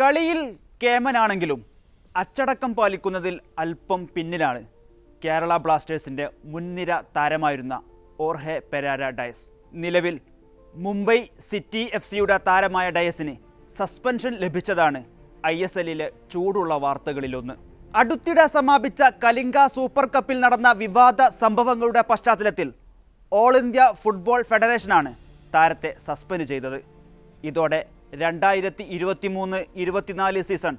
കളിയിൽ കേമനാണെങ്കിലും അച്ചടക്കം പാലിക്കുന്നതിൽ അല്പം പിന്നിലാണ് കേരള ബ്ലാസ്റ്റേഴ്സിന്റെ മുൻനിര താരമായിരുന്ന ഓർഹെ പെരാര ഡയസ്. നിലവിൽ മുംബൈ സിറ്റി എഫ് സിയുടെ താരമായ ഡയസിന് സസ്പെൻഷൻ ലഭിച്ചതാണ് ഐ എസ് എല്ലിലെ ചൂടുള്ള വാർത്തകളിലൊന്ന്. അടുത്തിടെ സമാപിച്ച കലിംഗ സൂപ്പർ കപ്പിൽ നടന്ന വിവാദ സംഭവങ്ങളുടെ പശ്ചാത്തലത്തിൽ ഓൾ ഇന്ത്യ ഫുട്ബോൾ ഫെഡറേഷനാണ് താരത്തെ സസ്പെൻഡ് ചെയ്തത്. ഇതോടെ രണ്ടായിരത്തി ഇരുപത്തി മൂന്ന് ഇരുപത്തിനാല് സീസൺ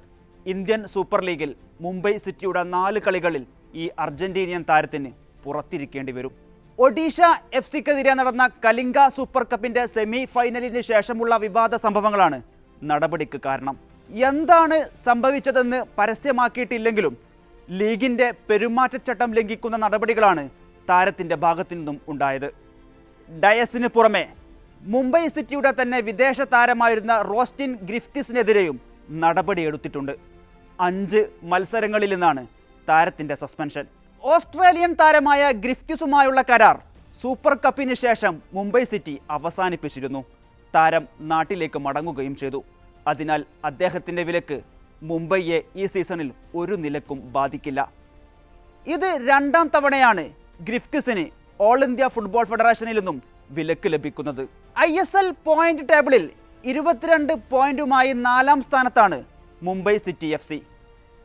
ഇന്ത്യൻ സൂപ്പർ ലീഗിൽ മുംബൈ സിറ്റിയുടെ നാല് കളികളിൽ ഈ അർജന്റീനിയൻ താരത്തിന് പുറത്തിരിക്കേണ്ടി വരും. ഒഡീഷ എഫ് സിക്കെതിരെ നടന്ന കലിംഗ സൂപ്പർ കപ്പിന്റെ സെമി ഫൈനലിന് ശേഷമുള്ള വിവാദ സംഭവങ്ങളാണ് നടപടിക്ക് കാരണം. എന്താണ് സംഭവിച്ചതെന്ന് പരസ്യമാക്കിയിട്ടില്ലെങ്കിലും ലീഗിന്റെ പെരുമാറ്റച്ചട്ടം ലംഘിക്കുന്ന നടപടികളാണ് താരത്തിന്റെ ഭാഗത്തു നിന്നും ഉണ്ടായത്. ഡയസിന് പുറമെ മുംബൈ സിറ്റിയുടെ തന്നെ വിദേശ താരമായിരുന്ന റോസ്റ്റിൻ ഗ്രിഫ്റ്റിസിനെതിരെയും നടപടിയെടുത്തിട്ടുണ്ട് അഞ്ച് മത്സരങ്ങളിൽ നിന്നാണ് താരത്തിന്റെ സസ്പെൻഷൻ. ഓസ്ട്രേലിയൻ താരമായ ഗ്രിഫ്റ്റിസുമായുള്ള കരാർ സൂപ്പർ കപ്പിന് ശേഷം മുംബൈ സിറ്റി അവസാനിപ്പിച്ചിരുന്നു. താരം നാട്ടിലേക്ക് മടങ്ങുകയും ചെയ്തു. അതിനാൽ അദ്ദേഹത്തിന്റെ വിലക്ക് മുംബൈയെ ഈ സീസണിൽ ഒരു നിലക്കും ബാധിക്കില്ല. ഇത് രണ്ടാം തവണയാണ് ഗ്രിഫ്റ്റിസിന് ഓൾ ഇന്ത്യ ഫുട്ബോൾ ഫെഡറേഷനിൽ നിന്നും വിലക്ക് ലഭിക്കുന്നത്. ഐ എസ് എൽ പോയിന്റ് ടേബിളിൽ ഇരുപത്തിരണ്ട് പോയിന്റുമായി നാലാം സ്ഥാനത്താണ് മുംബൈ സിറ്റി എഫ് സി.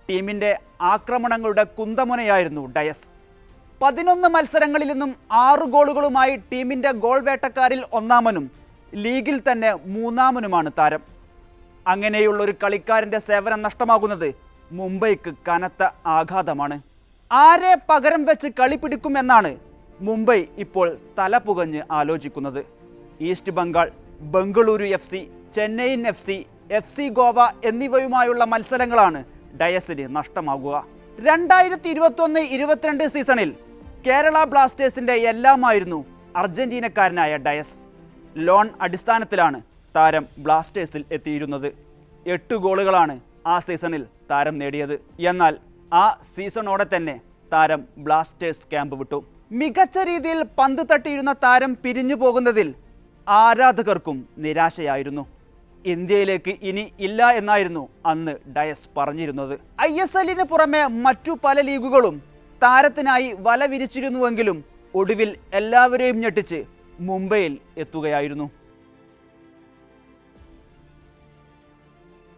ടീമിന്റെ ആക്രമണങ്ങളുടെ കുന്തമുനയായിരുന്നു ഡയസ്. പതിനൊന്ന് മത്സരങ്ങളിൽ നിന്നും ആറ് ഗോളുകളുമായി ടീമിന്റെ ഗോൾ വേട്ടക്കാരിൽ ഒന്നാമനും ലീഗിൽ തന്നെ മൂന്നാമനുമാണ് താരം. അങ്ങനെയുള്ള ഒരു കളിക്കാരന്റെ സേവനം നഷ്ടമാകുന്നത് മുംബൈക്ക് കനത്ത ആഘാതമാണ്. ആരെ പകരം വെച്ച് കളി പിടിക്കുമെന്നാണ് മുംബൈ ഇപ്പോൾ തല പുകഞ്ഞ് ആലോചിക്കുന്നത്. East Bengal Bengaluru F C Chennaiyin F C F C Goa എന്നിവയുമായുള്ള മത്സരങ്ങളാണ് ഡയസിന് നഷ്ടമാകുക. രണ്ടായിരത്തി ഇരുപത്തൊന്ന് ഇരുപത്തിരണ്ട് സീസണിൽ കേരള ബ്ലാസ്റ്റേഴ്സിന്റെ എല്ലാമായിരുന്നു അർജന്റീനക്കാരനായ ഡയസ്. ലോൺ അടിസ്ഥാനത്തിലാണ് താരം ബ്ലാസ്റ്റേഴ്സിൽ എത്തിയിരുന്നത്. എട്ട് ഗോളുകളാണ് ആ സീസണിൽ താരം നേടിയത്. എന്നാൽ ആ സീസണോടെ തന്നെ താരം ബ്ലാസ്റ്റേഴ്സ് ക്യാമ്പ് വിട്ടു. മികച്ച രീതിയിൽ പന്ത് തട്ടിയിരുന്ന താരം പിരിഞ്ഞു പോകുന്നതിൽ ആരാധകർക്കും നിരാശയായിരുന്നു. ഇന്ത്യയിലേക്ക് ഇനി ഇല്ല എന്നായിരുന്നു അന്ന് ഡയസ് പറഞ്ഞിരുന്നത്. ഐ എസ് എല്ലിന് പുറമെ മറ്റു പല ലീഗുകളും താരത്തിനായി വല വിരിച്ചിരുന്നുവെങ്കിലും ഒടുവിൽ എല്ലാവരെയും ഞെട്ടിച്ച് മുംബൈയിൽ എത്തുകയായിരുന്നു.